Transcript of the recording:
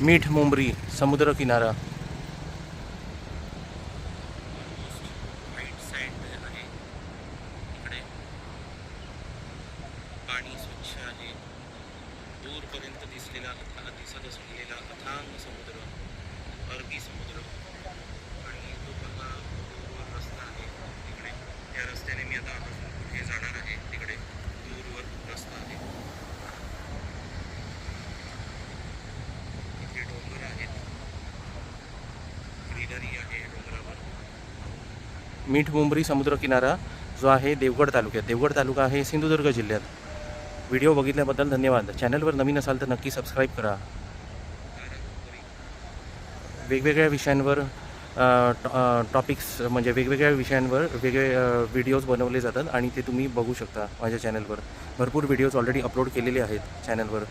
मीठ मुमरी समुद्र किनारा। स्वच्छ आहे दूरपर्यंत दिसलेला ग्रीनरी आहे डोंगरावर. मीठ मुंबरी समुद्रकिनारा जो आहे देवगड तालुक्यात. देवगड तालुका आहे सिंधुदुर्ग जिल्ह्यात. व्हिडिओ बघितल्याबद्दल धन्यवाद. चॅनलवर नवीन असाल तर नक्की सबस्क्राईब करा. वेगवेगळ्या विषयांवर टॉपिक्स म्हणजे वेगवेगळ्या विषयांवर वेगळे व्हिडिओज बनवले जातात आणि ते तुम्ही बघू शकता माझ्या चॅनलवर. भरपूर व्हिडिओज ऑलरेडी अपलोड केलेले आहेत चॅनलवर.